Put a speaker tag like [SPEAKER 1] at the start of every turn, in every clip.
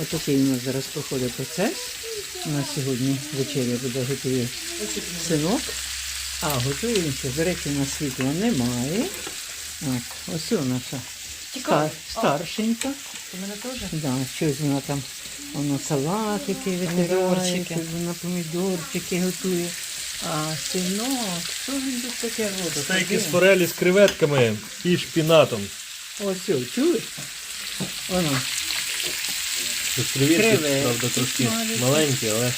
[SPEAKER 1] Ось такий у нас зараз проходить процес. У нас сьогодні вечеря буде готує синок. А, готує він ще. До речі, у нас світла немає. От, ось у наша стар, старшенька.
[SPEAKER 2] У мене теж.
[SPEAKER 1] Да, щось вона там, воно салатики витирає, щось вона помідорчики готує. А синок, що він тут таке робить?
[SPEAKER 3] Стейки з форелі з креветками і шпінатом.
[SPEAKER 1] Ось, чуєш? Воно.
[SPEAKER 3] Тут креветки,
[SPEAKER 1] Креветки
[SPEAKER 3] правда, трошки
[SPEAKER 1] смажаться.
[SPEAKER 3] маленькі, але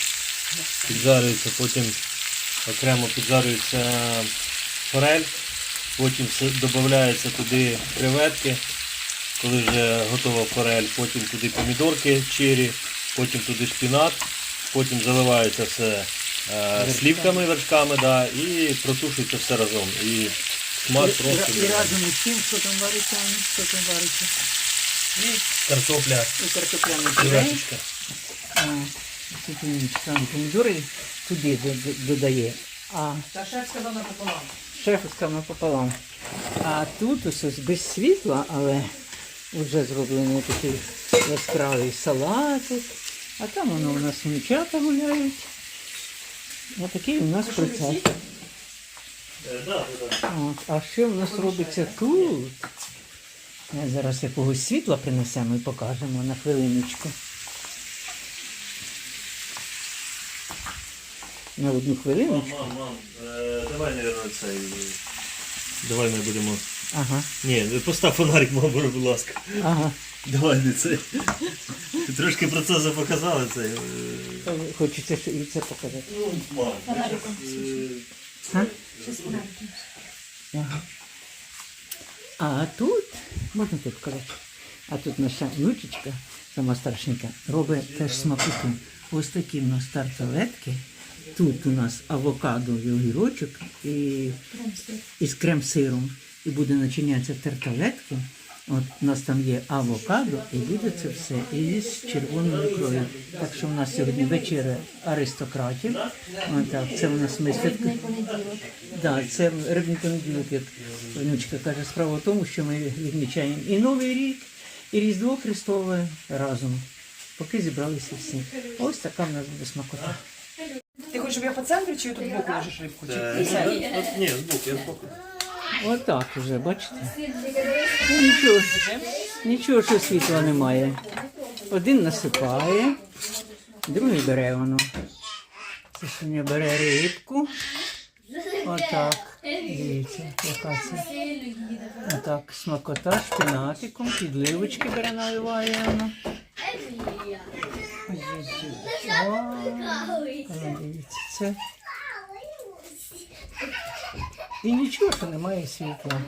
[SPEAKER 3] піджарюються, потім окремо піджарюється форель, потім все- додається туди креветки, коли вже готова форель, потім туди помідорки чирі, потім туди шпінат, потім заливається все е, слівками, вершками, да, і протушується все разом. І смак просто.
[SPEAKER 1] і разом із тим, що там вариться, що там вариться.
[SPEAKER 3] Картопля,
[SPEAKER 1] І картопляний пюре.
[SPEAKER 3] креветочка.
[SPEAKER 1] Тут він сам помідори туди до- до- додає. А
[SPEAKER 2] Та шеф сказав напополам.
[SPEAKER 1] шеф сказав напополам. А тут ось, без світла, але вже зроблений такий яскравий салатик. А там воно у нас внучата гуляють. Ось такий у нас процес. А що в нас робиться тут? Ми зараз якогось світла принесемо і покажемо на хвилиночку. На одну хвилиночку.
[SPEAKER 3] Мам, мам, е, давай, наверное, цей. Давай ми будемо.
[SPEAKER 1] Ага,
[SPEAKER 3] Ні, постав фонарик, мам, будь ласка.
[SPEAKER 1] ага.
[SPEAKER 3] Давай не цей. Трошки процесу показали цей. е,
[SPEAKER 1] Хочеться ще і це показати.
[SPEAKER 3] Ну, мам,
[SPEAKER 1] А? Ага. А тут, можна тут показати, а тут наша внучечка, сама старшенька, робить теж смакоту. Ось такі в нас тарталетки. Тут у нас авокадо і огірочок і, і з крем-сиром. І буде начинятися тарталетки. От у нас там є авокадо, і буде це все і з червоною ікрою. Так що в нас сьогодні вечеря аристократів. От так, це у нас ми святку. Да, це рибний понеділок, внучка каже. Справа в тому, що ми відмічаємо і Новий рік, і Різдво Христове разом. Поки зібралися всі. Ось така в нас буде смакота.
[SPEAKER 2] Ти хочеш, щоб я по центру чи тут збоку ложиш рибку?
[SPEAKER 3] Е,
[SPEAKER 2] присядь?
[SPEAKER 3] от- Ні, збоку, я збоку.
[SPEAKER 1] Отак вже, бачите? Ну, нічого, нічого, що світла немає. Один насипає, другий бере воно. Це Соня бере рибку. Отак. Дивіться, яка це. Отак, смакота, шпинатиком, підливочки бере, наливає воно. Дивіться, це. І нічого, що немає світла.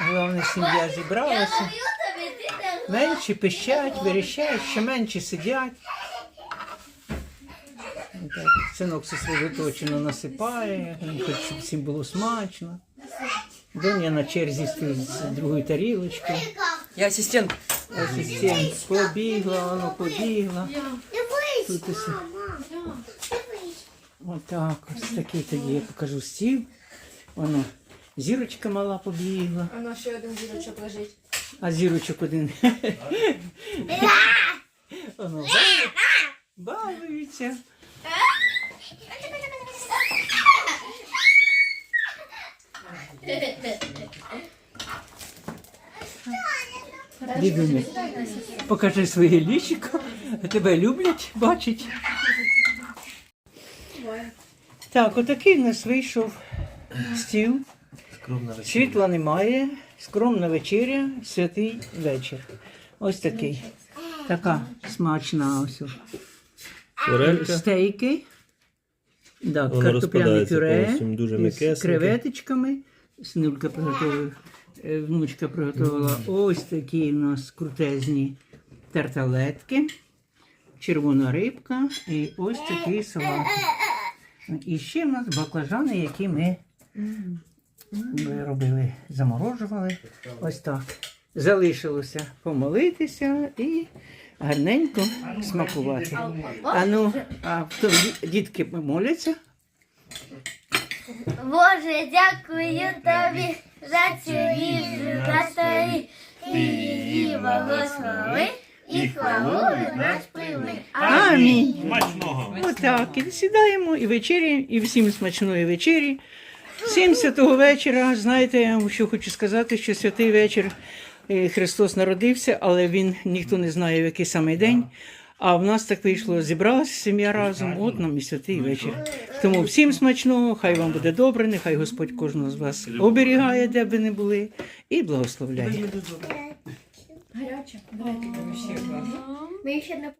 [SPEAKER 1] Головне, сім'я зібралася. Менші пищать, верещать, ще менші сидять. Синок сосредоточено насипає, він хоче, щоб всім було смачно. Доня на черзі стоїть з другої тарілочки.
[SPEAKER 2] Я асистент.
[SPEAKER 1] Асистент побігла, воно побігла. Тут ось. Отак, ось такий тоді я покажу стіл. Воно зірочка мала побігла,
[SPEAKER 4] Воно ще один зірочок лежить.
[SPEAKER 1] а зірочок один. Воно балується. Дідуня, покажи своє лічико. Тебе люблять, бачать. Так, отакий в нас вийшов стіл. Світла немає, скромна вечеря, святий вечір. Ось такий. Така смачна ось.
[SPEAKER 3] Форелька.
[SPEAKER 1] Стейки. Да,
[SPEAKER 3] Воно
[SPEAKER 1] картопляне
[SPEAKER 3] розпадається
[SPEAKER 1] пюре
[SPEAKER 3] повністю, дуже
[SPEAKER 1] із
[SPEAKER 3] м'якесеньке.
[SPEAKER 1] креветочками. Снулька приготувала, е, внучка приготувала ось такі у нас крутезні тарталетки, червона рибка і ось такий салат. І ще в нас баклажани, які ми ми робили, заморожували. Ось так. Залишилося помолитися і гарненько смакувати. А ну, а хто дітки моляться?
[SPEAKER 4] Боже, дякую тобі за цю їжу на столі. Ти її благослови, і хвалою наш прийми.
[SPEAKER 1] Амінь.
[SPEAKER 3] Смачного!
[SPEAKER 1] Отак, і сідаємо і вечері, і всім смачної вечері. Всім святого вечора. Знаєте, я вам що хочу сказати, що святий вечір Христос народився, але він ніхто не знає, в який саме день. А в нас так вийшло, зібралася сім'я разом, от нам і святий вечір. Тому всім смачного, хай вам буде добре, нехай Господь кожного з вас оберігає, де б ви не були, і благословляє.
[SPEAKER 2] Гаряче. Давайте ще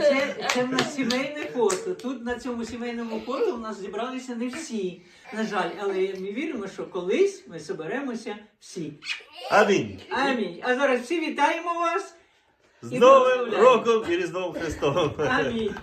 [SPEAKER 1] Це, це в нас сімейне фото. Тут на цьому сімейному фото у нас зібралися не всі. На жаль, але ми віримо, що колись ми зберемося всі.
[SPEAKER 5] Амінь.
[SPEAKER 1] Амінь. А зараз всі вітаємо вас.
[SPEAKER 5] З
[SPEAKER 1] І
[SPEAKER 5] Новим роком і Різдвом Христовим.
[SPEAKER 1] Амінь.